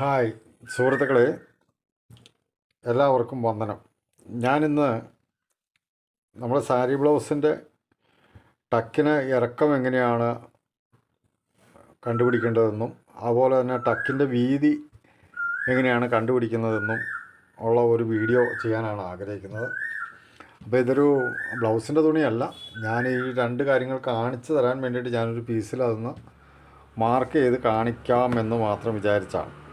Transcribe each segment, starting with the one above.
Hi സുഹൃത്തുക്കളെ. എല്ലാവർക്കും വന്ദനം. ഞാനിന്ന് നമ്മുടെ സാരി ബ്ലൗസിന്റെ ടക്കിന് ഇറക്കം എങ്ങനെയാണ് കണ്ടുപിടിക്കേണ്ടതെന്നും അതുപോലെ തന്നെ ടക്കിന്റെ വീതി എങ്ങനെയാണ് കണ്ടുപിടിക്കുന്നതെന്നും ഉള്ള ഒരു വീഡിയോ ചെയ്യാനാണ് ആഗ്രഹിക്കുന്നത്. അപ്പോൾ ഇതൊരു ബ്ലൗസിന്റെ തുണിയല്ല. ഞാൻ ഈ രണ്ട് കാര്യങ്ങൾ കാണിച്ചു തരാൻ വേണ്ടിയിട്ട് ഞാനൊരു പീസിൽ അതൊന്ന് മാർക്ക് ചെയ്ത് കാണിക്കാമെന്ന് മാത്രം വിചാരിച്ചാണ്.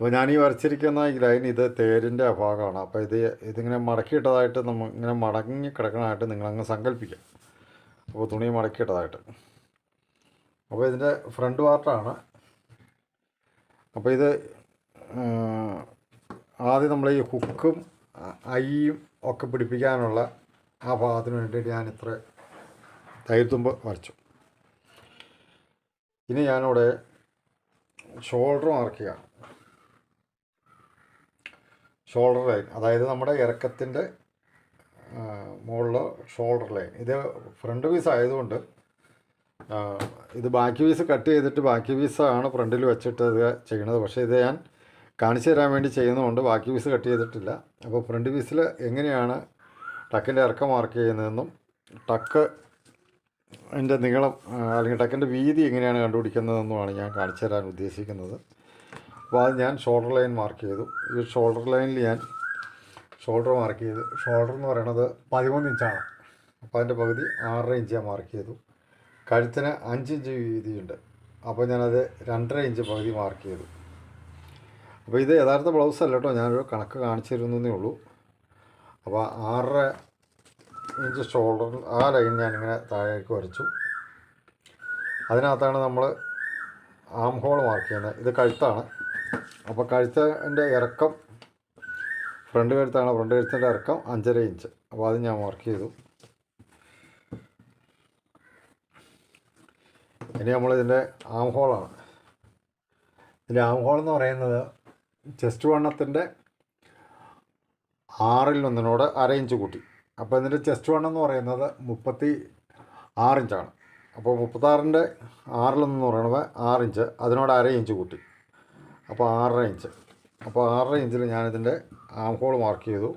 അപ്പോൾ ഞാൻ ഈ വരച്ചിരിക്കുന്ന ഈ ലൈൻ ഇത് തേരിന്റെ ഭാഗമാണ്. അപ്പോൾ ഇത് ഇതിങ്ങനെ മടക്കിയിട്ടതായിട്ട് നമ്മൾ ഇങ്ങനെ മടങ്ങി കിടക്കണതായിട്ട് നിങ്ങളങ്ങ് സങ്കല്പിക്കാം. അപ്പോൾ തുണി മടക്കിയിട്ടതായിട്ട്. അപ്പോൾ ഇതിന്റെ ഫ്രണ്ട് പാർട്ടാണ്. അപ്പോൾ ഇത് ആദ്യം നമ്മൾ ഈ ഹുക്കും ഐയും ഒക്കെ പിടിപ്പിക്കാനുള്ള ആ ഭാഗത്തിന് വേണ്ടിയിട്ട് ഞാൻ ഇത്ര തൈർത്തുമ്പ് വരച്ചു. ഇനി ഞാനിവിടെ ഷോൾഡർ മാർക്ക് ചെയ്യാം. ഷോൾഡർ ലൈൻ അതായത് നമ്മുടെ ഇറക്കത്തിന്റെ മുകളിൽ ഷോൾഡർ ലൈൻ ഇത് ഫ്രണ്ട് പീസ് ആയതുകൊണ്ട് ഇത് ബാക്കി പീസ് കട്ട് ചെയ്തിട്ട് ബാക്കി പീസാണ് ഫ്രണ്ടിൽ വെച്ചിട്ട് ഇത് ചെയ്യണത് പക്ഷേ ഇത് ഞാൻ കാണിച്ചു തരാൻ വേണ്ടി ചെയ്യുന്നതുകൊണ്ട് ബാക്കി പീസ് കട്ട് ചെയ്തിട്ടില്ല. അപ്പോൾ ഫ്രണ്ട് പീസിൽ എങ്ങനെയാണ് ടക്കിന്റെ ഇറക്കം മാർക്ക് ചെയ്യുന്നതെന്നും ടക്ക് അതിന്റെ നീളം അല്ലെങ്കിൽ ടക്കിന്റെ വീതി എങ്ങനെയാണ് കണ്ടുപിടിക്കുന്നതെന്നുമാണ് ഞാൻ കാണിച്ചു തരാൻ ഉദ്ദേശിക്കുന്നത്. അപ്പോൾ അത് ഞാൻ ഷോൾഡർ ലൈൻ മാർക്ക് ചെയ്തു. ഈ ഷോൾഡർ ലൈനിൽ ഞാൻ ഷോൾഡർ മാർക്ക് ചെയ്തു. ഷോൾഡർ എന്ന് പറയുന്നത് പതിമൂന്ന് ഇഞ്ചാണ് അപ്പോൾ അതിന്റെ പകുതി ആറര ഇഞ്ച് ഞാൻ മാർക്ക് ചെയ്തു. കഴുത്തിന് അഞ്ച് ഇഞ്ച് വീതിയുണ്ട്. അപ്പോൾ ഞാനത് രണ്ടര ഇഞ്ച് പകുതി മാർക്ക് ചെയ്തു. അപ്പോൾ ഇത് യഥാർത്ഥ ബ്ലൗസ് അല്ല കേട്ടോ. ഞാനൊരു കണക്ക് കാണിച്ചു തരുന്നതേ ഉള്ളൂ. അപ്പോൾ ആറര ഇഞ്ച് ഷോൾഡർ ആ ലൈൻ ഞാനിങ്ങനെ താഴേക്ക് വരച്ചു. അതിനകത്താണ് നമ്മൾ ആം ഹോൾ മാർക്ക് ചെയ്യുന്നത്. ഇത് കഴുത്താണ്. അപ്പോൾ കഴുത്തിന്റെ ഇറക്കം ഫ്രണ്ട് കഴുത്താണ്. ഫ്രണ്ട് കഴുത്തിന്റെ ഇറക്കം അഞ്ചര ഇഞ്ച് അപ്പോൾ അത് ഞാൻ മാർക്ക് ചെയ്തു. ഇനി നമ്മളിതിന്റെ ആം ഹോളാണ് ഇതിന്റെ ആം ഹോൾ എന്ന് പറയുന്നത് ചെസ്റ്റ് വണ്ണത്തിന്റെ ആറിൽ ഒന്നിനോട് അര ഇഞ്ച് കൂട്ടി. അപ്പോൾ ഇതിന്റെ ചെസ്റ്റ് വണ്ണം എന്ന് പറയുന്നത് മുപ്പത്തി ആറിഞ്ചാണ് അപ്പോൾ മുപ്പത്താറിന്റെ ആറിലൊന്നെന്ന് പറയണത് ആറിഞ്ച് അതിനോട് അര ഇഞ്ച് കൂട്ടി. അപ്പോൾ ആറര ഇഞ്ച്. അപ്പോൾ ആറര ഇഞ്ചിൽ ഞാനിതിന്റെ ആം ഹോൾ മാർക്ക് ചെയ്തു.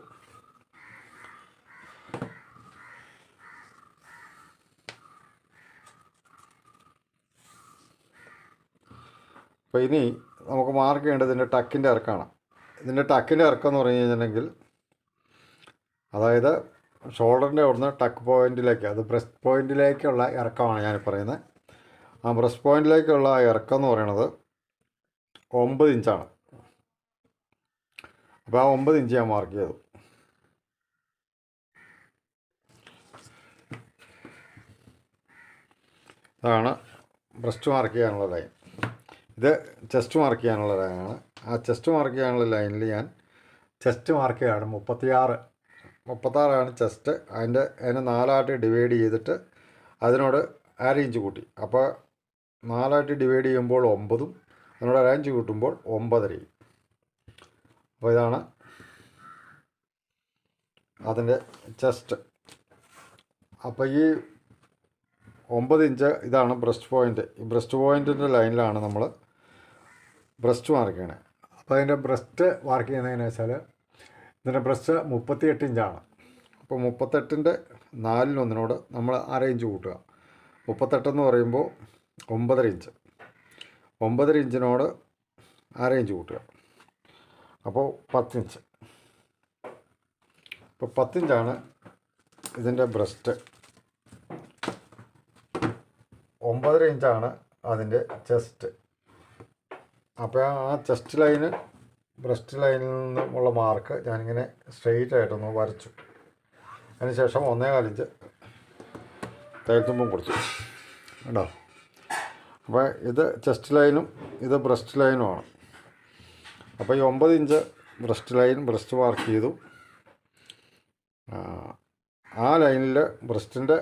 അപ്പോൾ ഇനി നമുക്ക് മാർക്ക് ചെയ്യേണ്ടത് ഇതിന്റെ ടക്കിന്റെ ഇറക്കമാണ് ഇതിന്റെ ടക്കിന്റെ ഇറക്കം എന്ന് പറഞ്ഞു കഴിഞ്ഞിട്ടുണ്ടെങ്കിൽ അതായത് ഷോൾഡറിന്റെ അവിടുന്ന് ടക്ക് പോയിന്റിലേക്ക് അത് ബ്രസ്റ്റ് പോയിന്റിലേക്കുള്ള ഇറക്കമാണ് ഞാൻ പറയുന്നത് ആ ബ്രസ്റ്റ് പോയിന്റിലേക്കുള്ള ഇറക്കം എന്ന് പറയുന്നത് ഒമ്പത് ഇഞ്ചാണ്. അപ്പോൾ ആ ഒമ്പത് ഇഞ്ച് ഞാൻ മാർക്ക് ചെയ്തു. ഇതാണ് ബ്രസ്റ്റ് മാർക്ക് ചെയ്യാനുള്ള ലൈൻ ഇത് ചെസ്റ്റ് മാർക്ക് ചെയ്യാനുള്ള ലൈനാണ് ആ ചെസ്റ്റ് മാർക്ക് ചെയ്യാനുള്ള ലൈനിൽ ഞാൻ ചെസ്റ്റ് മാർക്ക് ചെയ്യാണ് മുപ്പത്തിയാറ്. മുപ്പത്താറാണ് ചെസ്റ്റ് അതിന്റെ അതിനെ നാലായിട്ട് ഡിവൈഡ് ചെയ്തിട്ട് അതിനോട് അര ഇഞ്ച് കൂട്ടി. അപ്പോൾ നാലായിട്ട് ഡിവൈഡ് ചെയ്യുമ്പോൾ ഒമ്പതും അതിനോട് ഇഞ്ച് കൂട്ടുമ്പോൾ ഒമ്പതരയും അപ്പോൾ ഇതാണ് അതിന്റെ ചെസ്റ്റ് അപ്പോൾ ഈ ഒമ്പത് ഇഞ്ച് ഇതാണ് ബ്രസ്റ്റ് പോയിന്റ് ഈ ബ്രസ്റ്റ് പോയിന്റിന്റെ ലൈനിലാണ് നമ്മൾ ബ്രസ്റ്റ് മാർക്ക് ചെയ്യണേ. അപ്പോൾ അതിന്റെ ബ്രസ്റ്റ് മാർക്ക് ചെയ്യുന്നതെന്ന് വെച്ചാൽ ഇതിന്റെ ബ്രസ്റ്റ് മുപ്പത്തിയെട്ട് ഇഞ്ചാണ് അപ്പോൾ മുപ്പത്തെട്ടിന്റെ നാലിനൊന്നിനോട് നമ്മൾ അര ഇഞ്ച് കൂട്ടുക. മുപ്പത്തെട്ടെന്ന് പറയുമ്പോൾ ഒമ്പതര ഇഞ്ച് ഒമ്പതര ഇഞ്ചിനോട് അര ഇഞ്ച് കൂട്ടുക. അപ്പോൾ പത്തിഞ്ച് അപ്പോൾ പത്തിഞ്ചാണ് ഇതിന്റെ ബ്രസ്റ്റ്. ഒമ്പതര ഇഞ്ചാണ് അതിന്റെ ചെസ്റ്റ്. അപ്പോൾ ആ ചെസ്റ്റ് ലൈന് ബ്രസ്റ്റ് ലൈനിൽ നിന്നുമുള്ള മാർക്ക് ഞാനിങ്ങനെ സ്ട്രെയിറ്റ് ആയിട്ടൊന്ന് വരച്ചു. അതിനുശേഷം ഒന്നേ കാലിഞ്ച് തേക്കുമ്പം കൊടുത്തു. കേട്ടോ അപ്പോൾ ഇത് ചെസ്റ്റ് ലൈനും ഇത് ബ്രസ്റ്റ് ലൈനുമാണ് അപ്പോൾ ഈ ഒമ്പത് inch breast line breast mark ചെയ്തു. ആ, ലൈനിൽ ബ്രസ്റ്റിന്റെ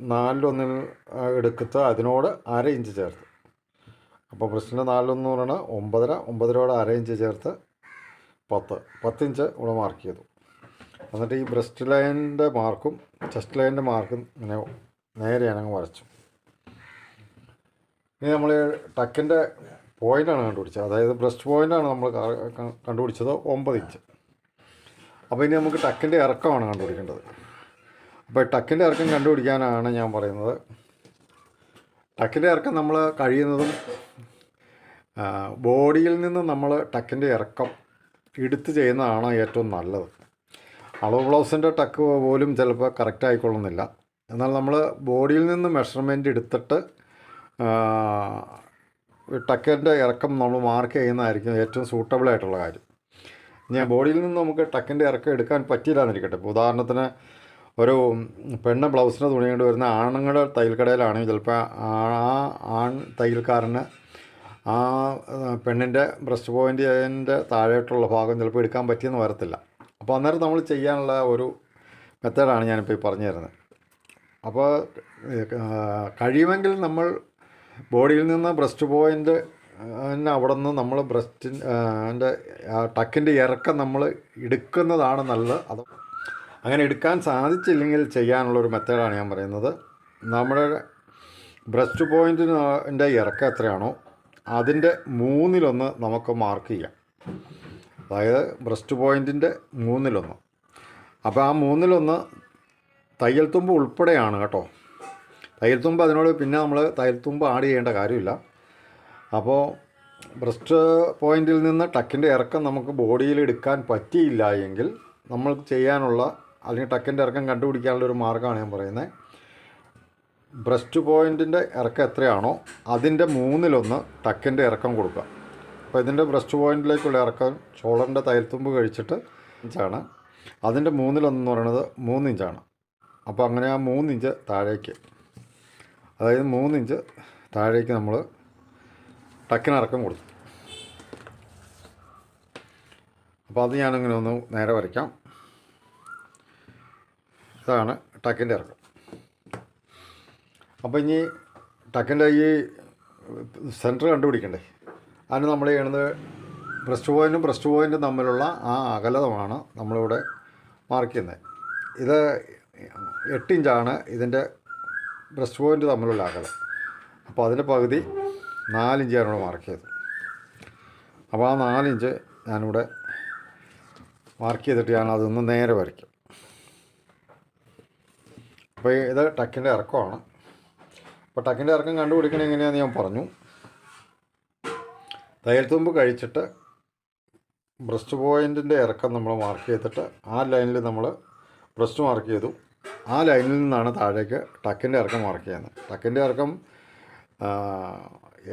നാലിലൊന്നിൽ എടുക്കത്ത് അതിനോട് അര ഇഞ്ച് ചേർത്ത്. അപ്പോൾ ബ്രസ്റ്റിന്റെ നാലിലൊന്ന് പറയുന്നത് ഒമ്പതര ഒമ്പതരയോട് അര ഇഞ്ച് ചേർത്ത് പത്ത് പത്തിഞ്ച് ഇവിടെ മാർക്ക് ചെയ്തു. എന്നിട്ട് ഈ ബ്രസ്റ്റ് ലൈനിന്റെ മാർക്കും ചെസ്റ്റ് ലൈനിന്റെ മാർക്കും ഇങ്ങനെ നേരെ ഞാനങ്ങ് വരച്ചു. ഇനി നമ്മൾ ടക്കിന്റെ പോയിന്റാണ് കണ്ടുപിടിച്ചത്. അതായത് ബ്രസ്റ്റ് പോയിന്റാണ് നമ്മൾ കണ്ടുപിടിച്ചത് ഒമ്പത് ഇഞ്ച് അപ്പോൾ ഇനി നമുക്ക് ടക്കിന്റെ ഇറക്കമാണ് കണ്ടുപിടിക്കേണ്ടത്. അപ്പോൾ ടക്കിന്റെ ഇറക്കം കണ്ടുപിടിക്കാനാണ് ഞാൻ പറയുന്നത്. ടക്കിന്റെ ഇറക്കം നമ്മൾ കഴിയുന്നതും ബോഡിയിൽ നിന്ന് നമ്മൾ ടക്കിന്റെ ഇറക്കം എടുത്ത് ചെയ്യുന്നതാണ് ഏറ്റവും നല്ലത്. അളവ് ബ്ലൗസിന്റെ ടക്ക് പോലും ചിലപ്പോൾ കറക്റ്റ് ആയിക്കൊള്ളുന്നില്ല. എന്നാൽ നമ്മൾ ബോഡിയിൽ നിന്ന് മെഷർമെന്റ് എടുത്തിട്ട് ടക്കിന്റെ ഇറക്കം നമ്മൾ മാർക്ക് ചെയ്യുന്നതായിരിക്കും ഏറ്റവും സൂട്ടബിൾ ആയിട്ടുള്ള കാര്യം. ഞാൻ ബോഡിയിൽ നിന്ന് നമുക്ക് ടക്കിന്റെ ഇറക്കം എടുക്കാൻ പറ്റിയില്ല എന്നിരിക്കട്ടെ ഇപ്പോൾ ഉദാഹരണത്തിന് ഒരു പെണ്ണ് ബ്ലൗസിന്റെ തുണി കൊണ്ട് വരുന്ന ആണുങ്ങളുടെ തയ്യൽക്കടയിലാണെങ്കിൽ ചിലപ്പോൾ ആ ആൺ തയ്യൽക്കാരന് ആ പെണ്ണിന്റെ ബ്രസ്റ്റ് പോയിന്റിന്റെ താഴോട്ടുള്ള ഭാഗം ചിലപ്പോൾ എടുക്കാൻ പറ്റിയെന്ന് വരത്തില്ല. അപ്പോൾ അന്നേരം നമ്മൾ ചെയ്യാനുള്ള ഒരു മെത്തേഡാണ് ഞാനിപ്പോൾ ഈ പറഞ്ഞു തരുന്നത് അപ്പോൾ കഴിയുമെങ്കിൽ നമ്മൾ ബോഡിയിൽ നിന്ന് ബ്രസ്റ്റ് പോയിന്റ് അവിടെ നിന്ന് നമ്മൾ ബ്രസ്റ്റിൻ അതിന്റെ ടക്കിന്റെ ഇറക്കം നമ്മൾ എടുക്കുന്നതാണ് നല്ലത്. അത് അങ്ങനെ എടുക്കാൻ സാധിച്ചില്ലെങ്കിൽ ചെയ്യാനുള്ള ഒരു മെത്തേഡാണ് ഞാൻ പറയുന്നത്. നമ്മുടെ ബ്രസ്റ്റ് പോയിന്റിന്റെ ഇറക്കം എത്രയാണോ അതിന്റെ മൂന്നിലൊന്ന് നമുക്ക് മാർക്ക് ചെയ്യാം. അതായത് ബ്രസ്റ്റ് പോയിന്റിന്റെ മൂന്നിലൊന്ന്. അപ്പോൾ ആ മൂന്നിലൊന്ന് തയ്യൽ തുമ്പ് ഉൾപ്പെടെയാണ് കേട്ടോ. തയ്യൽ തുമ്പ് അതിനോട് പിന്നെ നമ്മൾ തയ്യൽ തുമ്പ് ആഡ് ചെയ്യേണ്ട കാര്യമില്ല. അപ്പോൾ ബ്രസ്റ്റ് പോയിന്റിൽ നിന്ന് ടക്കിന്റെ ഇറക്കം നമുക്ക് ബോഡിയിൽ എടുക്കാൻ പറ്റിയില്ല എങ്കിൽ നമ്മൾ ചെയ്യാനുള്ള അല്ലെങ്കിൽ ടക്കിന്റെ ഇറക്കം കണ്ടുപിടിക്കാനുള്ള ഒരു മാർഗമാണ് ഞാൻ പറയുന്നത് ബ്രസ്റ്റ് പോയിന്റിന്റെ ഇറക്കം എത്രയാണോ അതിന്റെ മൂന്നിലൊന്ന് ടക്കിന്റെ ഇറക്കം കൊടുക്കുക. അപ്പോൾ ഇതിന്റെ ബ്രസ്റ്റ് പോയിന്റിലേക്കുള്ള ഇറക്കം ഷോളറിന്റെ തയ്യൽത്തുമ്പ് കഴിച്ചിട്ട് ഇഞ്ചാണ്. അതിന്റെ മൂന്നിലൊന്നെന്ന് പറയുന്നത് മൂന്നിഞ്ചാണ് അപ്പോൾ അങ്ങനെ ആ മൂന്നിഞ്ച് താഴേക്ക്. അതായത് മൂന്നിഞ്ച് താഴേക്ക് നമ്മൾ ടക്കിനിറക്കം കൊടുത്തു. അപ്പോൾ അത് ഞാനിങ്ങനെ ഒന്ന് നേരെ വരയ്ക്കാം. ഇതാണ് ടക്കിന്റെ ഇറക്കം. അപ്പോൾ ഇനി ടക്കിന്റെ ഈ സെന്റർ കണ്ടുപിടിക്കണ്ടേ? അതിന് നമ്മൾ ചെയ്യണത് ബ്രസ്റ്റ് പോയിന്റും ബ്രസ്റ്റ് പോയിന്റും തമ്മിലുള്ള ആ അകലതമാണ് നമ്മളിവിടെ മാർക്ക് ചെയ്യുന്നത്. ഇത് എട്ട് ഇഞ്ചാണ് ഇതിന്റെ ബ്രസ്റ്റ് പോയിന്റ് തമ്മിലുള്ള അകലം. അപ്പോൾ അതിന്റെ പകുതി നാലിഞ്ച് ഇവിടെ മാർക്ക് ചെയ്തത് അപ്പോൾ ആ നാലിഞ്ച് ഞാനിവിടെ മാർക്ക് ചെയ്തിട്ട് ഞാൻ അതൊന്ന് നേരെ വരയ്ക്കും. അപ്പോൾ ഇത് ടക്കിന്റെ ഇറക്കമാണ്. അപ്പോൾ ടക്കിന്റെ ഇറക്കം കണ്ടുപിടിക്കണ എങ്ങനെയാണെന്ന് ഞാൻ പറഞ്ഞു. തയ്യൽ തുമ്പ് കഴിച്ചിട്ട് ബ്രസ്റ്റ് പോയിന്റിന്റെ ഇറക്കം നമ്മൾ മാർക്ക് ചെയ്തിട്ട് ആ ലൈനിൽ നമ്മൾ ബ്രസ്റ്റ് മാർക്ക് ചെയ്തു. ആ ലൈനിൽ നിന്നാണ് താഴേക്ക് ടക്കിന്റെ ഇറക്കം വർക്ക് ചെയ്യുന്നത്. ടക്കിന്റെ ഇറക്കം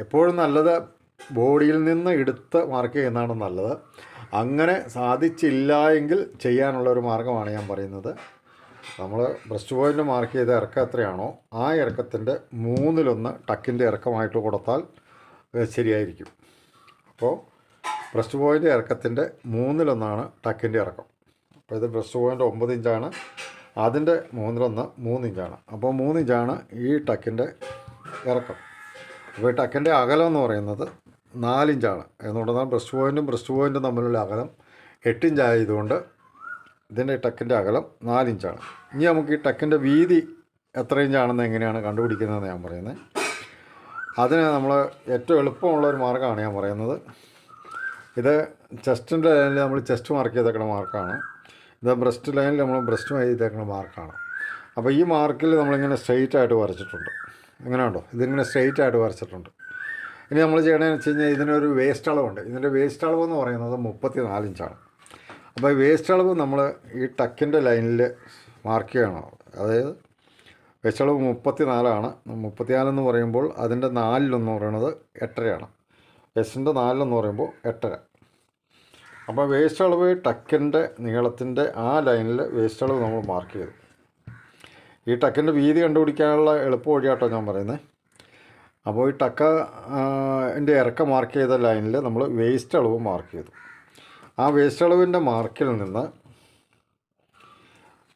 എപ്പോഴും നല്ലത് ബോഡിയിൽ നിന്ന് എടുത്ത് മാർക്ക് ചെയ്യുന്നതാണ് നല്ലത്. അങ്ങനെ സാധിച്ചില്ല എങ്കിൽ ചെയ്യാനുള്ള ഒരു മാർഗമാണ് ഞാൻ പറയുന്നത്. നമ്മൾ ബ്രസ്റ്റ് പോയിന്റ് മാർക്ക് ചെയ്ത ഇറക്കം എത്രയാണോ ആ ഇറക്കത്തിന്റെ മൂന്നിലൊന്ന് ടക്കിന്റെ ഇറക്കമായിട്ട് കൊടുത്താൽ ശരിയായിരിക്കും. അപ്പോൾ ബ്രസ്റ്റ് പോയിന്റ് ഇറക്കത്തിന്റെ മൂന്നിലൊന്നാണ് ടക്കിന്റെ ഇറക്കം. അപ്പോൾ ഇത് ബ്രസ്റ്റ് പോയിന്റ് ഒമ്പത് ഇഞ്ചാണ്. അതിന്റെ മൂന്നിലൊന്ന് മൂന്നിഞ്ചാണ്. അപ്പോൾ മൂന്നിഞ്ചാണ് ഈ ടക്കിന്റെ ഇറക്കം. അപ്പോൾ ഈ ടക്കിന്റെ അകലം എന്ന് പറയുന്നത് നാലിഞ്ചാണ്. എന്നുണ്ടെന്നാൽ ബ്രസ്റ്റ് പോയിന്റും ബ്രസ്റ്റ് പോയിന്റും തമ്മിലുള്ള അകലം. എട്ടിഞ്ചായതുകൊണ്ട് ഇതിന്റെ ടക്കിന്റെ അകലം നാലിഞ്ചാണ്. ഇനി നമുക്ക് ഈ ടക്കിന്റെ വീതി എത്ര ഇഞ്ചാണെന്ന് എങ്ങനെയാണ് കണ്ടുപിടിക്കുന്നതെന്ന് ഞാൻ പറയുന്നത് അതിന് നമ്മൾ ഏറ്റവും എളുപ്പമുള്ള ഒരു മാർഗമാണ് ഞാൻ പറയുന്നത്. ഇത് ചെസ്റ്റിന്റെ ലൈനിൽ നമ്മൾ ചെസ്റ്റ് മാർക്ക് ചെയ്തേക്കുന്ന മാർക്കാണ്. ഇത് ബ്രസ്റ്റ് ലൈനിൽ നമ്മൾ ബ്രസ്റ്റ് ചെയ്തേക്കുന്ന മാർക്കാണ് അപ്പോൾ ഈ മാർക്കിൽ നമ്മളിങ്ങനെ സ്ട്രെയിറ്റ് ആയിട്ട് വരച്ചിട്ടുണ്ട്. ഇങ്ങനെ ഉണ്ടോ ഇതിങ്ങനെ സ്ട്രെയിറ്റ് ആയിട്ട് വരച്ചിട്ടുണ്ട്. ഇനി നമ്മൾ ചെയ്യണമെന്ന് വെച്ച് കഴിഞ്ഞാൽ ഇതിനൊരു വേസ്റ്റ് അളവുണ്ട്. ഇതിന്റെ വേസ്റ്റ് അളവ് എന്ന് പറയുന്നത് മുപ്പത്തി നാലിഞ്ചാണ് അപ്പോൾ ഈ വേസ്റ്റ് അളവ് നമ്മൾ ഈ ടക്കിന്റെ ലൈനിൽ മാർക്ക് ചെയ്യണം. അതായത് വേസ്റ്റ് അളവ് മുപ്പത്തി നാലാണ് മുപ്പത്തിനാലെന്ന് പറയുമ്പോൾ അതിന്റെ നാലിലെന്ന് പറയുന്നത് എട്ടരയാണ്. എസിന്റെ നാലിലെന്ന് പറയുമ്പോൾ എട്ടര. അപ്പോൾ വേസ്റ്റ് അളവ് ടക്കിന്റെ നീളത്തിന്റെ ആ ലൈനിൽ വേസ്റ്റ് അളവ് നമ്മൾ മാർക്ക് ചെയ്തു. ഈ ടക്കിന്റെ വീതി കണ്ടുപിടിക്കാനുള്ള എളുപ്പ വഴിയാട്ടോ ഞാൻ പറയുന്നത് അപ്പോൾ ഈ ടക്ക എന്റെ ഇറക്കം മാർക്ക് ചെയ്ത ലൈനിൽ നമ്മൾ വേസ്റ്റ് അളവ് മാർക്ക് ചെയ്തു. ആ വേസ്റ്റ് അളവിന്റെ മാർക്കിൽ നിന്ന്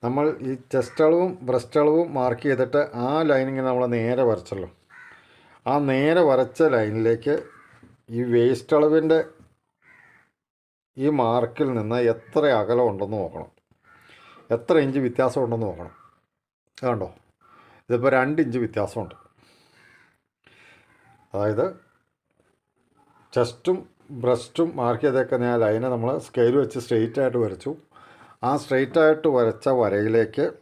നമ്മൾ ഈ ചെസ്റ്റ് അളവും ബ്രസ്റ്റ് അളവും മാർക്ക് ചെയ്തിട്ട് ആ ലൈനിങ്ങനെ നമ്മൾ നേരെ വരച്ചല്ലോ. ആ നേരെ വരച്ച ലൈനിലേക്ക് ഈ വേസ്റ്റ് അളവിന്റെ ഈ മാർക്കിൽ നിന്ന് എത്ര അകലം ഉണ്ടെന്ന് നോക്കണം. എത്ര ഇഞ്ച് വ്യത്യാസം ഉണ്ടെന്ന് നോക്കണം. കണ്ടോ? ഇതിപ്പോൾ രണ്ട് ഇഞ്ച് വ്യത്യാസമുണ്ട്. അതായത് ചെസ്റ്റും ബ്രസ്റ്റും മാർക്ക് ചെയ്തൊക്കെ ഞാൻ ലൈനെ നമ്മൾ സ്കെയിൽ വെച്ച് സ്ട്രെയിറ്റ് ആയിട്ട് വരച്ചു. ആ സ്ട്രെയിറ്റ് ആയിട്ട് വരച്ച വരയിലേക്ക്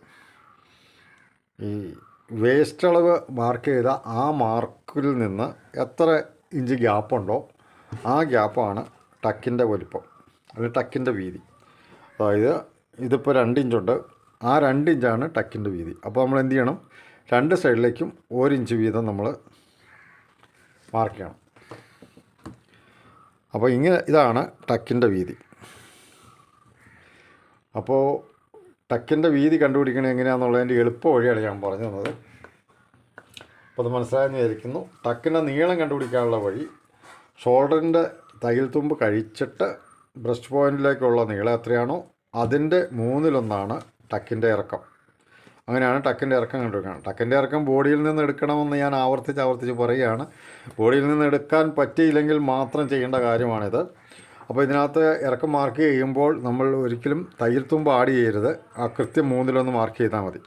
ഈ വേസ്റ്റ് അളവ് മാർക്ക് ചെയ്ത ആ മാർക്കിൽ നിന്ന് എത്ര ഇഞ്ച് ഗ്യാപ്പുണ്ടോ ആ ഗ്യാപ്പാണ് ടക്കിന്റെ വലിപ്പം. അല്ലെങ്കിൽ ടക്കിന്റെ വീതി. അതായത് ഇതിപ്പോൾ രണ്ട് ഇഞ്ചുണ്ട് ആ രണ്ട് ഇഞ്ചാണ് ടക്കിന്റെ വീതി. അപ്പോൾ നമ്മൾ എന്ത് ചെയ്യണം? രണ്ട് സൈഡിലേക്കും ഒരു ഇഞ്ച് വീതം നമ്മൾ മാർക്ക് ചെയ്യണം. അപ്പോൾ ഇങ്ങനെ ഇതാണ് ടക്കിന്റെ വീതി. അപ്പോൾ ടക്കിന്റെ വീതി കണ്ടുപിടിക്കണത് എങ്ങനെയാണെന്നുള്ളതിന്റെ എളുപ്പ വഴിയാണ് ഞാൻ പറഞ്ഞു തന്നത്. അപ്പോൾ അത് മനസ്സിലായെന്ന് വിചാരിക്കുന്നു. ടക്കിന്റെ നീളം കണ്ടുപിടിക്കാനുള്ള വഴി ഷോൾഡറിന്റെ തയ്യൽ തുമ്പ് കഴിച്ചിട്ട് ബ്രസ്റ്റ് പോയിന്റിലേക്കുള്ള നീളം എത്രയാണോ അതിന്റെ മൂന്നിലൊന്നാണ് ടക്കിന്റെ ഇറക്കം. അങ്ങനെയാണ് ടക്കിന്റെ ഇറക്കം കണ്ടുപിടിക്കണം ടക്കിന്റെ ഇറക്കം ബോഡിയിൽ നിന്ന് എടുക്കണമെന്ന് ഞാൻ ആവർത്തിച്ച് ആവർത്തിച്ച് പറയുകയാണ്. ബോഡിയിൽ നിന്ന് എടുക്കാൻ പറ്റിയില്ലെങ്കിൽ മാത്രം ചെയ്യേണ്ട കാര്യമാണിത്. അപ്പോൾ ഇതിനകത്ത് ഇറക്കം മാർക്ക് ചെയ്യുമ്പോൾ നമ്മൾ ഒരിക്കലും തയ്യൽ തുമ്പ് ആഡ് ചെയ്യരുത്. ആ കൃത്യം മൂന്നിലൊന്ന് മാർക്ക് ചെയ്താൽ മതി.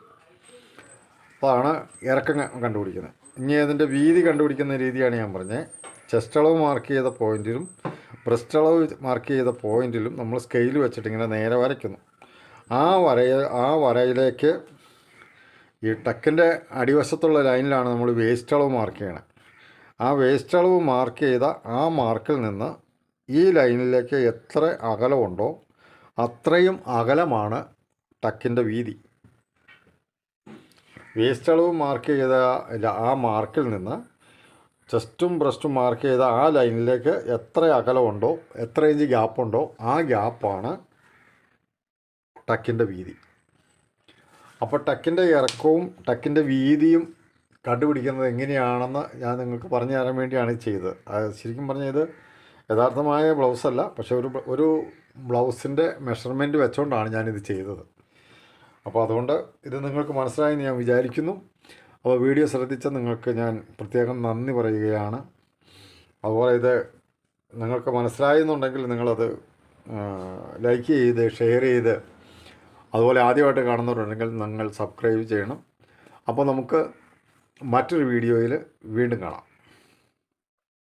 അതാണ് ഇറക്കം കണ്ടുപിടിക്കുന്നത്. ഇനി അതിന്റെ വീതി കണ്ടുപിടിക്കുന്ന രീതിയാണ് ഞാൻ പറഞ്ഞത്. ചെസ്റ്റ് അളവ് മാർക്ക് ചെയ്ത പോയിന്റിലും ബ്രസ്റ്റ് അളവ് മാർക്ക് ചെയ്ത പോയിന്റിലും നമ്മൾ സ്കെയിൽ വെച്ചിട്ട് ഇങ്ങനെ നേരെ വരയ്ക്കുന്നു. ആ വരയ ആ വരയിലേക്ക് ഈ ടക്കിന്റെ അടിവശത്തുള്ള ലൈനിലാണ് നമ്മൾ വേസ്റ്റ് അളവ് മാർക്ക് ചെയ്യണത് ആ വേസ്റ്റ് അളവ് മാർക്ക് ചെയ്ത ആ മാർക്കിൽ നിന്ന് ഈ ലൈനിലേക്ക് എത്ര അകലമുണ്ടോ അത്രയും അകലമാണ് ടക്കിന്റെ വീതി. വേസ്റ്റ് അളവ് മാർക്ക് ചെയ്ത ആ മാർക്കിൽ നിന്ന് ചെസ്റ്റും ബ്രസ്റ്റും മാർക്ക് ചെയ്ത ആ ലൈനിലേക്ക് എത്ര അകലമുണ്ടോ എത്ര ഇഞ്ച് ഗ്യാപ്പുണ്ടോ ആ ഗ്യാപ്പാണ് ടക്കിന്റെ വീതി. അപ്പോൾ ടക്കിന്റെ ഇറക്കവും ടക്കിന്റെ വീതിയും കണ്ടുപിടിക്കുന്നത് എങ്ങനെയാണെന്ന് ഞാൻ നിങ്ങൾക്ക് പറഞ്ഞു തരാൻ വേണ്ടിയാണ് ചെയ്തത്. ശരിക്കും പറഞ്ഞാൽ ഇത് യഥാർത്ഥമായ ബ്ലൗസ് അല്ല പക്ഷേ ഒരു ഒരു ബ്ലൗസിന്റെ മെഷർമെന്റ് വെച്ചുകൊണ്ടാണ് ഞാനിത് ചെയ്തത്. അപ്പോൾ അതുകൊണ്ട് ഇത് നിങ്ങൾക്ക് മനസ്സിലായെന്ന് ഞാൻ വിചാരിക്കുന്നു. അപ്പോൾ വീഡിയോ ശ്രദ്ധിച്ച നിങ്ങൾക്ക് ഞാൻ പ്രത്യേകം നന്ദി പറയുകയാണ്. അതുപോലെ ഇത് നിങ്ങൾക്ക് മനസ്സിലായെന്നുണ്ടെങ്കിൽ നിങ്ങളത് ലൈക്ക് ചെയ്ത് ഷെയർ ചെയ്ത് അതുപോലെ ആദ്യമായിട്ട് കാണുന്നവരുണ്ടെങ്കിൽ നിങ്ങൾ സബ്സ്ക്രൈബ് ചെയ്യണം. അപ്പോൾ നമുക്ക് മറ്റൊരു വീഡിയോയിൽ വീണ്ടും കാണാം.